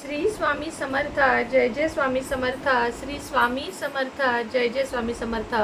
श्री स्वामी समर्थ जय जय स्वामी समर्थ श्री स्वामी समर्थ जय जय स्वामी समर्थ.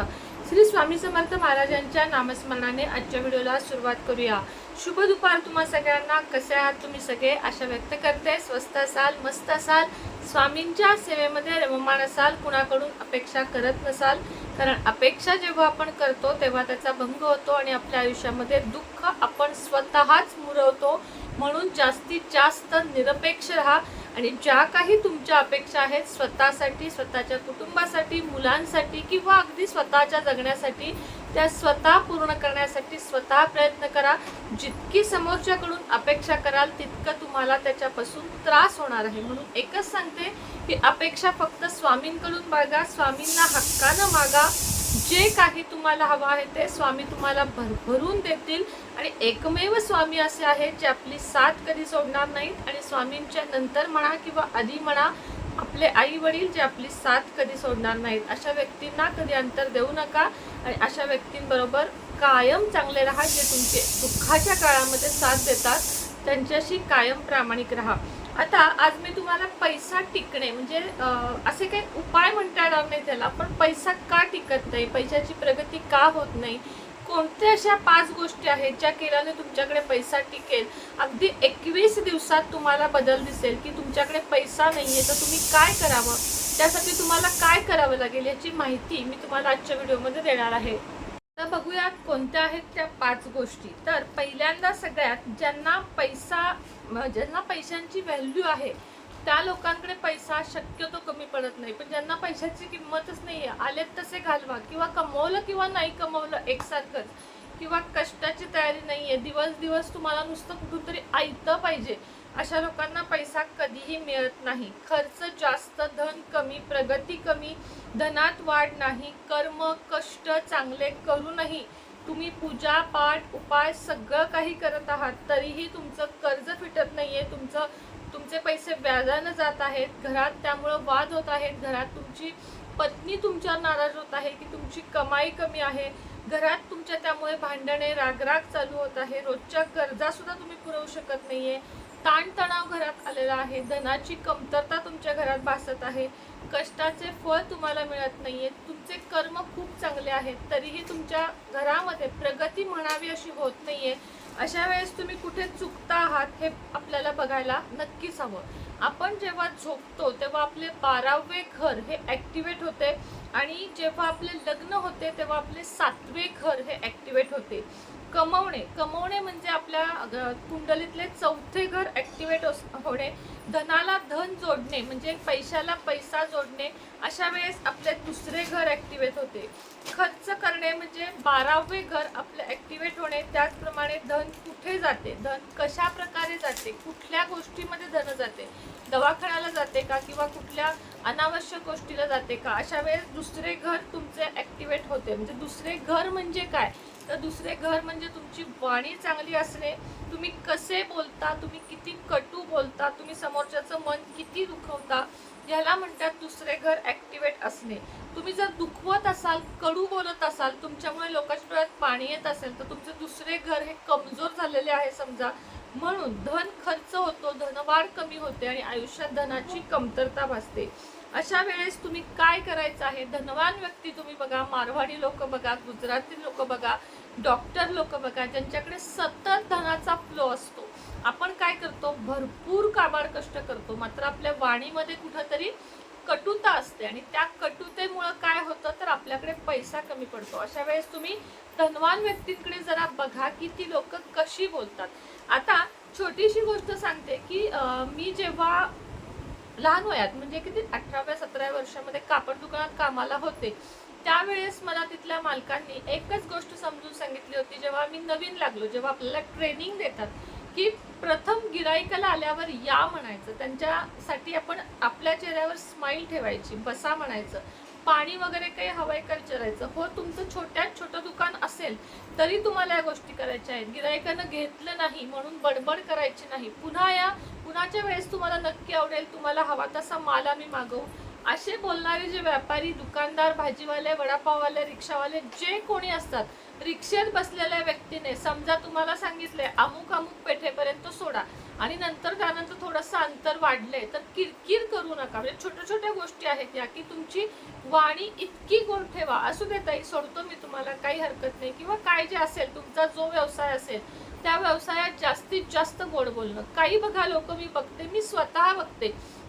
श्री स्वामी समर्थ महाराजांच्या नामस्मरणाने आजच्या व्हिडिओला सुरुवात करूया. शुभ दुपार तुम्हा सगळ्यांना. कसे आहात तुम्ही सगळे? आशा व्यक्त करते. स्वस्त असाल मस्त असाल. स्वामींच्या सेवेमध्ये रममाण असाल कुणाकडून अपेक्षा करत नसाल. कारण अपेक्षा जेव्हा आपण करतो तेव्हा त्याचा भंग होतो आणि आपल्या आयुष्यामध्ये दुःख आपण स्वतःच मुरवतो. म्हणून जास्तीत जास्त निरपेक्ष राहा. आणि ज्या काही तुमच्या अपेक्षा आहेत स्वतःसाठी स्वतःच्या कुटुंबासाठी मुलांसाठी किंवा अगदी स्वतःच्या जगण्यासाठी त्या स्वतः पूर्ण करण्यासाठी स्वतः प्रयत्न करा. जितकी समोरच्याकडून अपेक्षा कराल तितकं तुम्हाला त्याच्यापासून त्रास होणार आहे. म्हणून एकच सांगते की अपेक्षा फक्त स्वामींकडून बाळगा स्वामींना हक्कानं मागा. जे काही तुम्हाला हवं आहे ते स्वामी तुम्हाला भरभरून देतील. आणि एकमेव स्वामी असे आहेत जे आपली साथ कधी सोडणार नाहीत. आणि स्वामींच्या नंतर म्हणा किंवा आधी म्हणा आपले आई वडील जे आपली साथ कधी सोडणार नाहीत. अशा व्यक्तींना कधी अंतर देऊ नका. आणि अशा व्यक्तींबरोबर कायम चांगले राहा जे तुमचे दुःखाच्या काळामध्ये साथ देतात. त्यांच्याशी कायम प्रामाणिक राहा. आता आज मी तुम्हाला पैसा टिकणे म्हणजे असे काही उपाय म्हणता येणार नाही त्याला पण पैसा का टिकत नाही? पैशाची प्रगती का होत नाही? कोणत्या अशा पाच गोष्टी आहेत ज्या केल्याने तुमच्याकडे पैसा टिकेल? अगदी एकवीस दिवसात तुम्हाला बदल दिसेल की तुमच्याकडे पैसा नाही आहे तर तुम्ही काय करावं? त्यासाठी तुम्हाला काय करावं लागेल याची माहिती मी तुम्हाला आजच्या व्हिडिओमध्ये देणार आहे. तर बघूयात कोणत्या आहेत त्या पाच गोष्टी. तर पहिल्यांदा सगळ्यात ज्यांना पैसा ज्यांना पैशांची व्हॅल्यू आहे त्या लोकांकडे पैसा शक्यतो कमी पडत नाही. पण ज्यांना पैशाची किंमतच नाही आहे आलेत तसे घालवा किंवा कमवलं किंवा नाही कमवलं एकसारखंच किंवा कष्टाची तयारी नाही आहे दिवस दिवस तुम्हाला नुसतं कुठून तरी ऐकतं पाहिजे. अशा लोकांना पैसा कधीही मिळत नाही. खर्च जास्त धन कमी प्रगती कमी धनात वाढ नाही कर्म कष्ट चांगले करूनही तुम्ही पूजा पाठ उपाय सगळं काही करत आहात तरीही तुमचं कर्ज फिटत नाहीये तुमचं तुमचे पैसे व्याजानं जात आहेत घरात त्यामुळं वाद होत आहेत घरात तुमची पत्नी तुमच्यावर नाराज होत आहे की तुमची कमाई कमी आहे घरात तुमच्या त्यामुळे भांडणे रागराग चालू होत आहे रोजच्या गरजासुद्धा तुम्ही पुरवू शकत नाहीये ताणतणाव घरात आलेला आहे. धनाची कमतरता तुमच्या घरात भासत आहे. कष्टाचे फळ तुम्हाला मिळत नाहीये. तुमचे कर्म खूप चांगले आहेत. तरीही तुमच्या घरामध्ये प्रगती म्हणावी अशी होत नाहीये. अशा वेळेस तुम्ही कुठे चुकता आहात हे आपल्याला बघायला नक्कीच हवं. आपण जेव्हा झोपतो तेव्हा आपले बारावे घर हे ॲक्टिवेट होते. आणि जेव्हा आपले लग्न होते तेव्हा आपले सातवे घर हे ॲक्टिवेट होते. कमवणे. कमवणे म्हणजे आपल्या कुंडलीतले चौथे घर ॲक्टिवेट होणे. धनाला धन जोडणे म्हणजे पैशाला पैसा जोडणे अशा वेळेस आपले दुसरे घर ॲक्टिवेट होते. खर्च करणे म्हणजे बारावे घर आपले ॲक्टिवेट होणे. त्याचप्रमाणे धन कुठे जाते? धन कशा प्रकारे जाते? कुठल्या गोष्टीमध्ये धन जाते? दवाखान्याला जाते का? किंवा कुठल्या अनावश्यक गोष्टीला जाते का? अशा वेळेस दुसरे घर तुमचे ऍक्टिवेट होते. म्हणजे दुसरे घर म्हणजे काय? तर दुसरे घर म्हणजे तुमची वाणी चांगली असणे. तुम्ही कसे बोलता तुम्ही किती कटू बोलता तुम्ही समोरच्याचं मन किती दुखवता याला म्हणतात दुसरे घर ॲक्टिवेट असणे. तुम्ही जर दुखवत असाल कडू बोलत असाल तुमच्यामुळे लोकांच्या डोळ्यात पाणी येत असेल तर तुमचे दुसरे घर हे कमजोर झालेले आहे समजा. म्हणून धन खर्च होतो धनवाढ कमी होते आणि आयुष्यात धनाची कमतरता भासते. अशा वेळेस तुम्ही काय करायचं आहे? धनवान व्यक्ती तुम्ही बघा मारवाडी लोक बघा गुजराती लोक बघा डॉक्टर लोक बघा ज्यांच्याकडे सतत धनाचा फ्लो असतो. आपण काय करतो? भरपूर काबाड कष्ट करतो. मात्र आपल्या वाणीमध्ये कुठंतरी कटुता असते आणि त्या कटुतेमुळं काय होतं? तर आपल्याकडे पैसा कमी पडतो. अशा वेळेस तुम्ही धनवान व्यक्तींकडे जरा बघा की ती लोक कशी बोलतात. आता छोटीशी गोष्ट सांगते की मी जेव्हा लहान वयात म्हणजे किती अठराव्या सतराव्या वर्षामध्ये कापड दुकानात कामाला होते. त्यावेळेस मला तिथल्या मालकांनी एकच गोष्ट समजून सांगितली होती जेव्हा मी नवीन लागलो जेव्हा आपल्याला ट्रेनिंग देतात की प्रथम गिराईकाला आल्यावर या म्हणायचं त्यांच्यासाठी आपण आपल्या चेहऱ्यावर स्माईल ठेवायची बसा म्हणायचं पाणी वगैरे काही हवाय का हो तुमचं छोट्यात छोटं दुकान असेल तरी तुम्हाला या गोष्टी करायच्या आहेत. गिरायकानं घेतलं नाही म्हणून बडबड करायची नाही. पुन्हा या कुणाच्या वेळेस तुम्हाला नक्की आवडेल तुम्हाला हवा तसा माल आम्ही मागवू. असे बोलणारे जे व्यापारी दुकानदार भाजीवाले वडापाववाले रिक्षावाले जे कोणी असतात रिक्षेत बसलेल्या व्यक्तीने समजा तुम्हाला सांगितले अमुक अमुक पेठेपर्यंत सोडा आणि नंतर त्यानंतर थोडंसं अंतर वाढले तर किरकिर करू नका. म्हणजे छोट्या छोट्या गोष्टी आहेत या की तुमची वाणी इतकी गोड ठेवा. असू देताई सोडतो मी तुम्हाला काही हरकत नाही. किंवा काय जे असेल तुमचा जो व्यवसाय असेल त्या व्यवसायात जास्तीत जास्त गोड बोलणं. काही बघा लोक मी बघते मी स्वतः बघते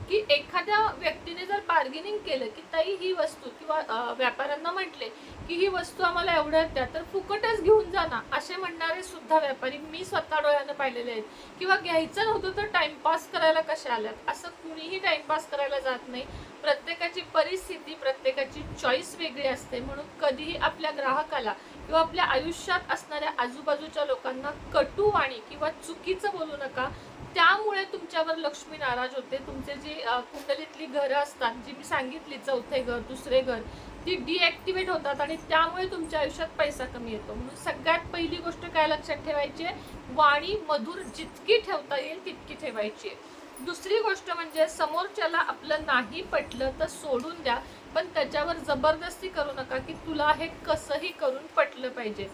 की एखाद्या व्यक्तीने जर बार्गेनिंग केलं की ताई ही वस्तू किंवा व्यापाऱ्यांना म्हटले की ही वस्तू आम्हाला एवढ्यात द्या तर फुकटच घेऊन जा ना. असे म्हणणारे सुद्धा व्यापारी मी स्वतः डोळ्यानं पाहिलेले आहेत. किंवा घ्यायचं नव्हतं तर टाइमपास करायला कशा आल्यात? असं कुणीही टाइमपास करायला जात नाही. प्रत्येकाची परिस्थिती प्रत्येकाची चॉईस वेगळी असते. म्हणून कधीही आपल्या ग्राहकाला किंवा आपल्या आयुष्यात असणाऱ्या आजूबाजूच्या लोकांना कटू वाणी किंवा चुकीचं बोलू नका. त्यामुळे तुमच्यावर लक्ष्मी नाराज होते. तुमचे जी कुंडलीतली घरं असतात जी मी सांगितली चौथे घर दुसरे घर ती डिॲक्टिवेट होतात आणि त्यामुळे तुमच्या आयुष्यात पैसा कमी येतो. म्हणून सगळ्यात पहिली गोष्ट काय लक्षात ठेवायची आहे? वाणी मधुर जितकी ठेवता येईल तितकी ठेवायची आहे. दुसरी गोष्ट म्हणजे समोरच्याला आपलं नाही पटलं तर सोडून द्या. पण त्याच्यावर जबरदस्ती करू नका की तुला हे कसंही करून पटलं पाहिजे.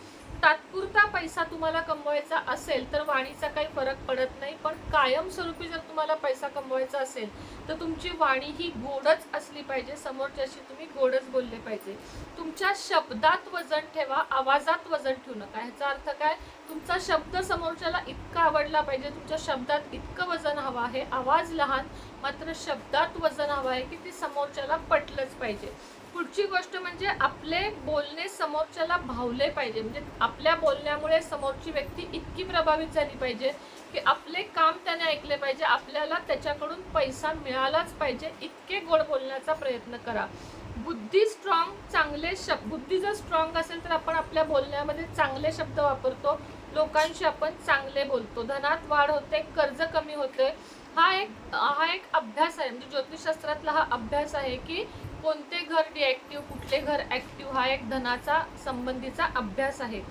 तात्पुरता पैसा तुम्हाला कमवायचा असेल तर वाणीचा काही फरक पडत नाही पण कायमस्वरूपी जर तुम्हाला पैसा कमवायचा असेल तर तुमची वाणी ही गोडच असली पाहिजे. समोरच्याशी तुम्ही गोडच बोलले पाहिजे. तुमच्या शब्दात वजन ठेवा आवाजात वजन ठेवू नका. ह्याचा अर्थ काय? तुमचा शब्द समोरच्याला इतका आवडला पाहिजे तुमच्या शब्दात इतकं वजन हवं आहे. आवाज लहान मात्र शब्दात वजन हवं आहे की ते समोरच्याला पटलंच पाहिजे. पुढची गोष्ट म्हणजे आपले बोलणे समोरच्याला भावले पाहिजे. म्हणजे आपल्या बोलण्यामुळे समोरची व्यक्ती इतकी प्रभावित झाली पाहिजे की आपले काम त्याने ऐकले पाहिजे. आपल्याला त्याच्याकडून पैसा मिळालाच पाहिजे. इतके गोड बोलण्याचा प्रयत्न करा. बुद्धी स्ट्रॉंग चांगले शब्द बुद्धी जर स्ट्रॉंग असेल तर आपण आपल्या बोलण्यामध्ये चांगले शब्द वापरतो. लोकांशी आपण चांगले बोलतो. धनात वाढ होते कर्ज कमी होते. हा एक हा एक अभ्यास आहे. म्हणजे ज्योतिषशास्त्रातला हा अभ्यास आहे की कोणते घर डिॲक्टिव्ह कुठले घर ॲक्टिव्ह हा एक धनाचा संबंधीचा अभ्यास आहे.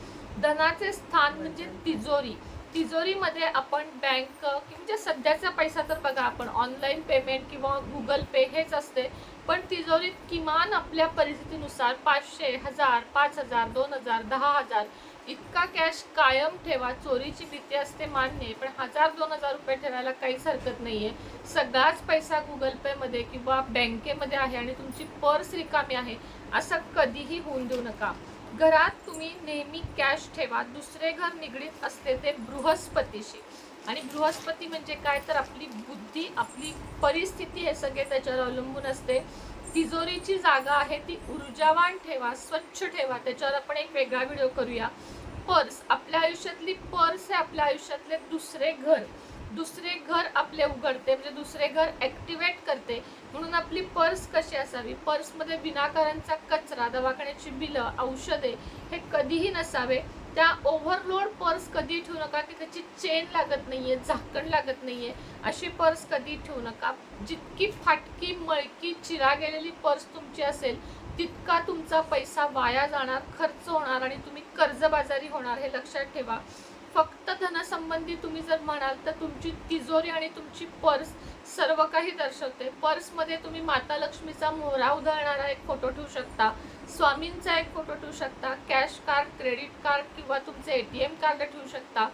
धनाचे स्थान म्हणजे तिजोरी. तिजोरीमध्ये आपण बँक म्हणजे सध्याचा पैसा तर बघा आपण ऑनलाईन पेमेंट किंवा गुगल पे हेच असते. पण तिजोरीत किमान आपल्या परिस्थितीनुसार पाचशे हजार पाच हजार दोन हजार दहा हजार इतका कॅश कायम ठेवा चोरीची भीती असते मान्य पण हजार दोन हजार रुपये ठेवायला काहीच हरकत नाहीये. सगळाच पैसा गुगल पे मध्ये किंवा बँकेमध्ये आहे आणि तुमची पर्स रिकामी आहे असं कधीही होऊन देऊ नका. घरात तुम्ही नेहमी कॅश ठेवा दुसरे घर निगडीत असते ते बृहस्पतीशी. आणि बृहस्पती म्हणजे काय? तर आपली बुद्धी आपली परिस्थिती हे सगळे त्याच्यावर अवलंबून असते. तिजोरीची जागा आहे ती ऊर्जावान ठेवा स्वच्छ ठेवा. त्याच्यावर आपण एक वेगळा व्हिडिओ करूया. पर्स आपल्या आयुष्यातली पर्स हे आपल्या आयुष्यातले दुसरे घर. दुसरे घर आपले उघडते म्हणजे दुसरे घर ॲक्टिवेट करते. म्हणून आपली पर्स कशी असावी? पर्समध्ये विनाकारांचा कचरा दवाखान्याची बिलं औषधे हे कधीही नसावे. त्या ओव्हरलोड पर्स कधी ठेवू नका की त्याची चेन लागत नाहीये झाकण लागत नाहीये अशी पर्स कधी ठेवू नका. जितकी फाटकी मळकी चिरा गेलेली पर्स तुमची असेल तितका तुमचा पैसा वाया जाणार खर्च होणार आणि तुम्ही कर्जबाजारी होणार हे लक्षात ठेवा. फक्त धनसंबंधी तुम्ही जर म्हणाल तर तुमची तिजोरी आणि तुमची पर्स सर्व काही दर्शवते पर्समध्ये तुम्ही माता लक्ष्मीचा मोहरा उधळणारा एक फोटो ठेवू शकता. स्वामींचा एक फोटो ठेवू शकता कॅश कार्ड क्रेडिट कार्ड किंवा तुमचे ए टी एम कार्ड ठेवू शकता.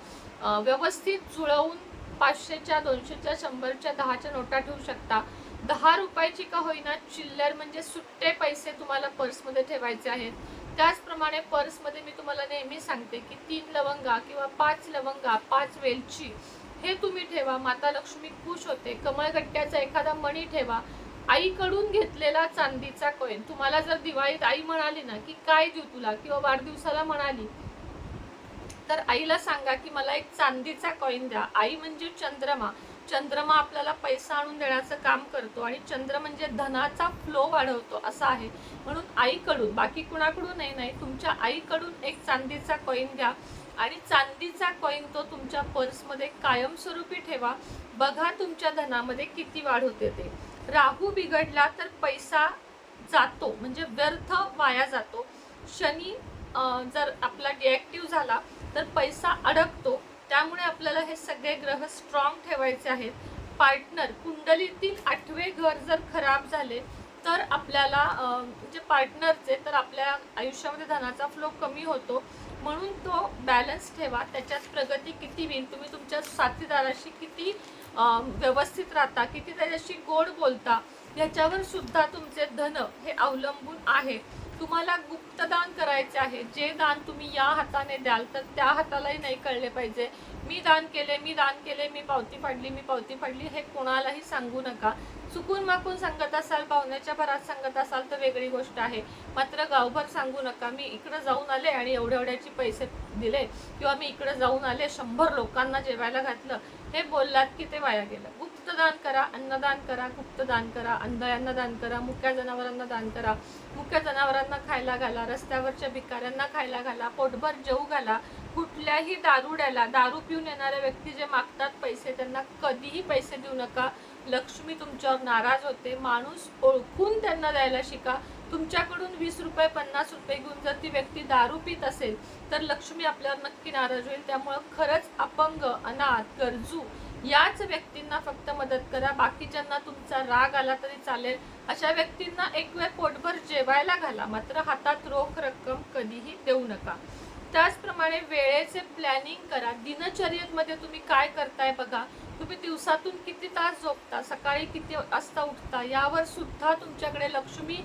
व्यवस्थित जुळवून पाचशेच्या दोनशेच्या शंभरच्या दहाच्या नोटा ठेवू शकता. दहा रुपयाची का होईना चिल्लर म्हणजे सुट्टे पैसे तुम्हाला पर्समध्ये ठेवायचे आहेत. त्याचप्रमाणे पर्समध्ये मी तुम्हाला नेहमी सांगते की तीन लवंगा किंवा पाच लवंगा पाच वेलची हे तुम्ही ठेवा. माता लक्ष्मी खुश होते. कमळगट्ट्याचा एखादा मणी ठेवा. आईकडून घेतलेला चांदीचा कॉईन तुम्हाला जर दिवाळीत आई म्हणाली ना की काय देऊ तुला? किंवा वाढदिवसाला म्हणाली तर आईला सांगा की मला एक चांदीचा कॉईन द्या. आई म्हणजे चंद्रमा. चंद्रमा आपल्याला पैसा आणून देण्याचं काम करतो आणि चंद्र म्हणजे धनाचा फ्लो वाढवतो असा आहे. म्हणून आईकडून बाकी कुणाकडूनही नाही तुमच्या आईकडून एक चांदीचा कॉईन द्या आणि चांदीचा कॉईन तो तुमच्या पर्समध्ये कायमस्वरूपी ठेवा. बघा तुमच्या धनामध्ये किती वाढ होते ते. राहू बिघडला तर पैसा जातो म्हणजे व्यर्थ वाया जातो. शनी जर आपला डिॲक्टिव्ह झाला तर पैसा अडकतो. त्यामुळे आपल्याला हे सगळे ग्रह स्ट्रॉंग ठेवायचे आहेत. पार्टनर कुंडलीतील आठवे घर जर खराब झाले तर आपल्याला म्हणजे पार्टनरचे तर आपल्या आयुष्यामध्ये धनाचा फ्लो कमी होतो. म्हणून तो बॅलन्स ठेवा. त्याच्यात प्रगती किती होईल? तुम्ही तुमच्या साथीदाराशी किती व्यवस्थित राहता किती त्याच्याशी गोड बोलता याच्यावर सुद्धा तुमचे धन हे अवलंबून आहे. तुम्हाला गुप्तदान करायचे आहे. जे दान तुम्ही या हाताने द्याल तर त्या हातालाही नाही कळले पाहिजे. मी दान केले मी दान केले मी पावती फाडली मी पावती फाडली हे कोणालाही सांगू नका. चुकून माकून सांगत असाल पाहुण्याच्या भरात सांगत असाल तर वेगळी गोष्ट आहे. मात्र गावभर सांगू नका. मी इकडं जाऊन आले आणि एवढ्या एवढ्याचे पैसे दिले किंवा मी इकडं जाऊन आले शंभर लोकांना जेवायला घातलं हे बोललात की ते वाया गेलं. गुप्तदान करा अन्नदान करा गुप्तदान करा अंधळ्यांना दान करा मुक्या जनावरांना दान करा. मुक्या जनावरांना खायला घाला रस्त्यावरच्या भिकाऱ्यांना खायला घाला पोटभर जेऊ घाला. कुठल्याही दारुड्याला दारू पिऊन येणाऱ्या व्यक्ती जे मागतात पैसे त्यांना कधीही पैसे देऊ नका. लक्ष्मी तुमच्यावर नाराज होते. माणूस ओळखून त्यांना द्यायला शिका. तुमच्याकडून वीस रुपये पन्नास रुपये घेऊन जर ती व्यक्ती दारू पित असेल तर लक्ष्मी आपल्यावर नक्की नाराज होईल. त्यामुळं खरंच अपंग अनाथ गरजू याच व्यक्तींना फक्त मदत करा. बाकीच्यांना तुमचा राग आला तरी चालेल. अशा व्यक्तींना एक वेळ पोटभर जेवायला घाला. मात्र हातात रोख रक्कम कधीही देऊ नका. त्याचप्रमाणे वेळेचे प्लॅनिंग करा. दिनचर्येमध्ये तुम्ही काय करताय बघा. तुम्ही दिवसातून किती तास झोपता? सकाळी किती वाजता उठता? यावर सुद्धा तुमच्याकडे लक्ष्मी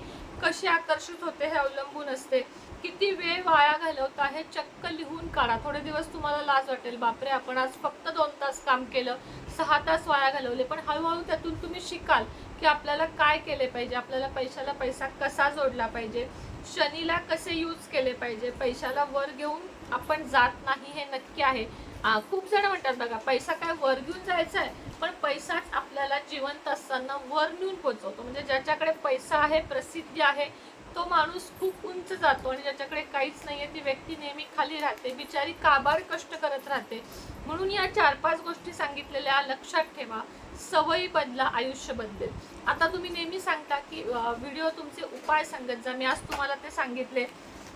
कशी आकर्षित होते हे अवलंबून असते. किती वेळ वाया घालवता हे चक्क लिहून काढा. थोडे दिवस तुम्हाला लाज वाटेल. बापरे आपण आज फक्त दोन तास काम केलं सहा तास वाया घालवले पण हळूहळू त्यातून तुम्ही शिकाल की आपल्याला काय केले पाहिजे. आपल्याला पैशाला पैसा कसा जोडला पाहिजे? शनीला कसे यूज केले पाहिजे? पैशाला वर घेऊन आपण जात नाही हे नक्की आहे. खूप जण म्हणतात बघा पैसा काय वर घेऊन जायचा आहे पण पैसा जिवंत असताना वर नेऊन पोचवतो. म्हणजे ज्याच्याकडे पैसा आहे प्रसिद्धी आहे तो माणूस खूप उंच जातो आणि ज्याच्याकडे काहीच नाहीये ती व्यक्ती नेहमी खाली राहते बिचारी काबाड कष्ट करत राहते. म्हणून या चार पाच गोष्टी सांगितलेल्या लक्षात ठेवा. सवयी बदला आयुष्य बदलेल. आता तुम्ही नेहमी सांगता की व्हिडिओ तुमचे उपाय सांगत जा. मी आज तुम्हाला ते सांगितले.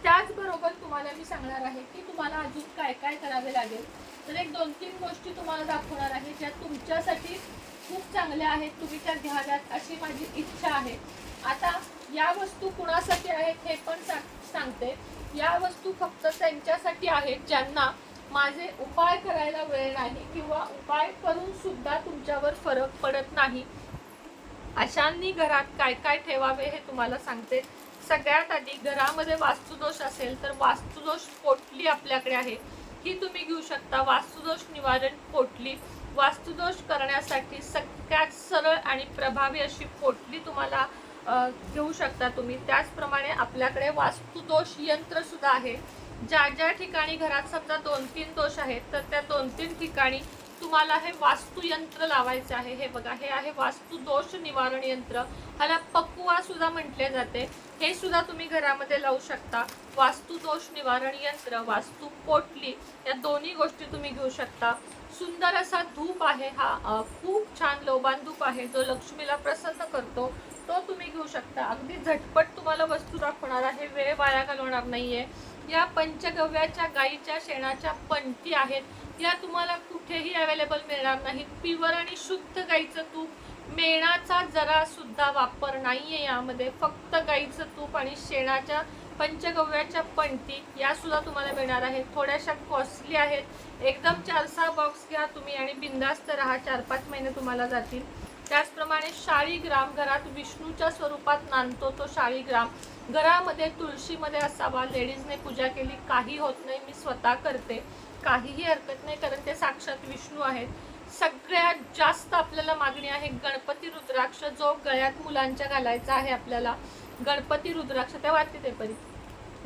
त्याचबरोबर तुम्हाला मी सांगणार आहे की तुम्हाला अजून काय काय करावे लागेल. तर एक दोन तीन गोष्टी तुम्हाला दाखवणार आहे ज्या तुमच्यासाठी खूप चांगल्या आहेत तुम्ही त्या घ्याव्यात अशी माझी इच्छा आहे. आता या वस्तू कुणासाठी आहेत हे पण सा- सांगते. या वस्तू फक्त त्यांच्यासाठी आहेत ज्यांना माझे उपाय करायला वेळ नाही किंवा उपाय करून सुद्धा तुमच्यावर फरक पडत नाही. अशांनी घरात काय काय ठेवावे हे तुम्हाला सांगते. सगळ्यात आधी घरामध्ये वास्तुदोष असेल तर वास्तुदोष पोटली आपल्याकडे आहे. ही तुम्ही घेऊ शकता. वास्तुदोष निवारण पोटली. वास्तुदोष करण्यासाठी सगळ्यात सरळ आणि प्रभावी अशी पोटली तुम्हाला घेऊ शकता तुम्ही. त्याचप्रमाणे आपल्याकडे वास्तुदोष यंत्रसुद्धा आहे. ज्या ज्या ठिकाणी घरात समजा दोन तीन दोष आहेत तर त्या दोन तीन ठिकाणी तुम्हाला हे वास्तुयंत्र लावायचे आहे. हे बघा हे आहे वास्तुदोष निवारण यंत्र. ह्याला पकुवा सुद्धा म्हटले जाते. हे सुद्धा तुम्ही घरामध्ये लावू शकता. वास्तुदोष निवारण यंत्र वास्तू पोटली या दोन्ही गोष्टी तुम्ही घेऊ शकता. सुंदर असा धूप आहे हा खूप छान लोबान धूप आहे जो लक्ष्मीला प्रसन्न करतो. तो तुम्ही घेऊ शकता. अगदी झटपट तुम्हाला वस्तू दाखवणार आहे वेळ वाया घालवणार नाही आहे या पंचगव्याच्या गाईच्या शेणाच्या पंक्ती आहेत. या तुम्हाला कुठेही अवेलेबल मिळणार नाहीत. प्युअर आणि शुद्ध गाईचं तूप मेणाचा जरा सुद्धा वापर आहे यामध्ये. फक्त गाईचं तूप आणि शेणाच्या पंचगव्याच्या पंक्ती या सुद्धा तुम्हाला मिळणार आहेत. थोड्याशा कॉस्टली आहेत. एकदम चार सहा बॉक्स घ्या तुम्ही आणि बिंदास्त राहा. चार पाच महिने तुम्हाला जातील. त्याचप्रमाणे शाळीग्राम घरात विष्णूच्या स्वरूपात नांदतो तो शाळीग्राम घरामध्ये तुळशीमध्ये असावा. लेडीजने पूजा केली काही होत नाही. मी स्वतः करते. काहीही हरकत नाही कारण ते साक्षात विष्णू आहेत. सगळ्यात जास्त आपल्याला मागणी आहे गणपती रुद्राक्ष जो गळ्यात मुलांच्या घालायचा आहे आपल्याला. गणपती रुद्राक्ष त्या वाटते ते परी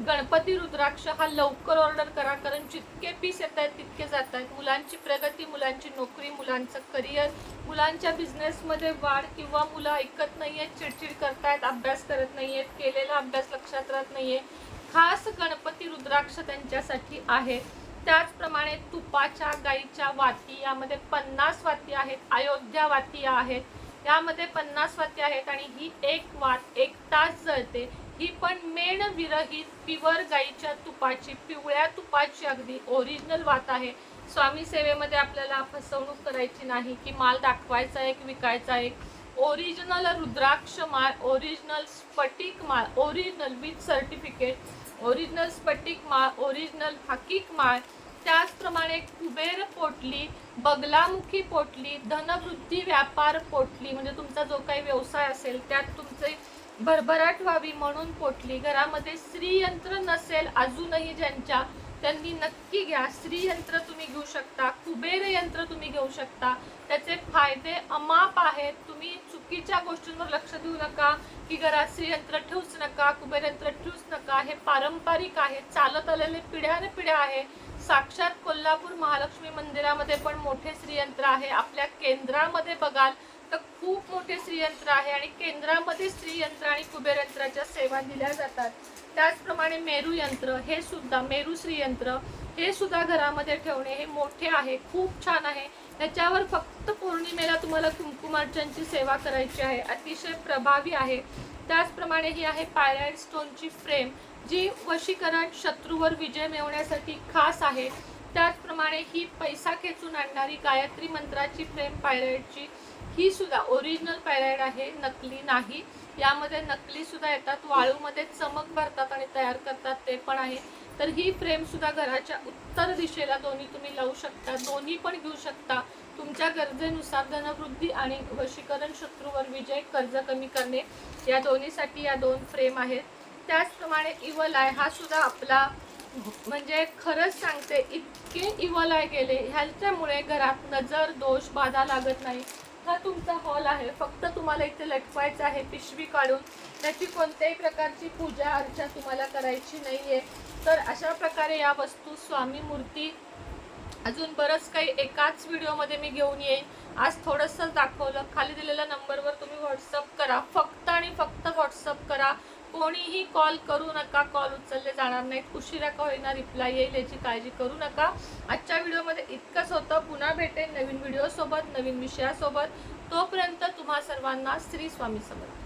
गणपती रुद्राक्ष हा लवकर ऑर्डर करा कारण जितके पीस येत आहेत तितके जात आहेत. मुलांची प्रगती मुलांची नोकरी मुलांचं करिअर मुलांच्या बिझनेसमध्ये वाढ किंवा मुलं ऐकत नाही आहेत चिडचिड करतायत अभ्यास करत नाही आहेत केलेला अभ्यास लक्षात राहत नाही आहे खास गणपती रुद्राक्ष त्यांच्यासाठी आहे. त्याचप्रमाणे तुपाच्या गाईच्या वाती यामध्ये पन्नास वाती आहेत अयोध्या वाती आहेत. यामध्ये पन्नास वाती आहेत आणि ही एक वात एक तास जळते. ही पण मेण विरहित पिवर गाईच्या तुपाची पिवळ्या तुपाची अगदी ओरिजिनल वात आहे. स्वामी सेवेमध्ये आपल्याला फसवणूक करायची नाही की माल दाखवायचा एक विकायचा एक ओरिजिनल रुद्राक्ष माळ ओरिजिनल स्फटिक माळ ओरिजिनल विथ सर्टिफिकेट ओरिजिनल स्फटिक माळ ओरिजिनल हकीक माळ त्याचप्रमाणे कुबेर पोटली बगलामुखी पोटली धनवृद्धी व्यापार पोटली म्हणजे तुमचा जो काही व्यवसाय असेल त्यात तुमचे भरभराट व्हावी म्हणून पोटली. घरामध्ये स्त्रीयंत्र नसेल अजूनही ज्यांच्या त्यांनी नक्की घ्या. स्त्रीयंत्र तुम्ही घेऊ शकता कुबेर यंत्र तुम्ही घेऊ शकता. त्याचे फायदे अमाप आहेत. तुम्ही चुकीच्या गोष्टींवर लक्ष देऊ नका की घरात स्त्रीयंत्र ठेवूच नका कुबेर यंत्र ठेवूच नका. हे पारंपरिक आहे. चालत आलेले पिढ्याने पिढ्या आहे. साक्षात कोल्हापूर महालक्ष्मी मंदिरामध्ये पण मोठे श्रीयंत्र आहे. आपल्या केंद्रामध्ये बघाल तर खूप मोठे श्रीयंत्र आहे आणि केंद्रामध्ये श्रीयंत्र आणि कुबेर यंत्राच्या सेवा दिल्या जातात. त्याचप्रमाणे मेरू यंत्र हे सुद्धा मेरू श्रीयंत्र हे सुद्धा घरामध्ये ठेवणे हे मोठे आहे खूप छान आहे. त्याच्यावर फक्त पौर्णिमेला तुम्हाला कुंकुमार्चनची सेवा करायची आहे अतिशय प्रभावी आहे. त्याचप्रमाणे ही आहे पायराईड स्टोनची फ्रेम जी वशीकरण शत्रूवर विजय मिळवण्यासाठी खास आहे. त्याचप्रमाणे ही पैसा खेचून आणणारी गायत्री मंत्राची फ्रेम पायराईडची ही सुद्धा ओरिजिनल पॅरेड आहे नकली नाही. यामध्ये नकली सुद्धा येतात वाळूमध्ये चमक भरतात आणि तयार करतात ते पण आहे. तर ही फ्रेम सुद्धा घराच्या उत्तर दिशेला दोन्ही तुम्ही लावू शकता दोन्ही पण घेऊ शकता. तुमच्या गरजेनुसार धनवृद्धी आणि वशीकरण शत्रूवर विजय कर्ज कमी करणे या दोन्हीसाठी या दोन फ्रेम आहेत. त्याचप्रमाणे इवल आहे हा सुद्धा आपला म्हणजे खरंच सांगते इतके इवल आहे गेले ह्याच्यामुळे घरात नजर दोष बाधा लागत नाही. हा तुमचा हॉल आहे. फक्त तुम्हाला इथे लटवायचं आहे पिशवी काढून. त्याची कोणत्याही प्रकारची पूजा अर्चा तुम्हाला करायची नाहीये. तर अशा प्रकारे या वस्तू स्वामी मूर्ती अजून बरंच काही एकाच व्हिडिओमध्ये मी घेऊन येईन. आज थोडंसं दाखवलं. खाली दिलेल्या नंबरवर तुम्ही व्हॉट्सअप करा. फक्त आणि फक्त व्हॉट्सअप करा. कोणीही कॉल करू नका कॉल उचलले जाणार नाहीत. उशिरा का होईना रिप्लाय येईल याची काळजी करू नका. आजच्या व्हिडिओमध्ये इतकंच होतं. पुन्हा भेटेन नवीन व्हिडिओसोबत नवीन विषयासोबत. तोपर्यंत तुम्हा सर्वांना श्री स्वामी समर्थ.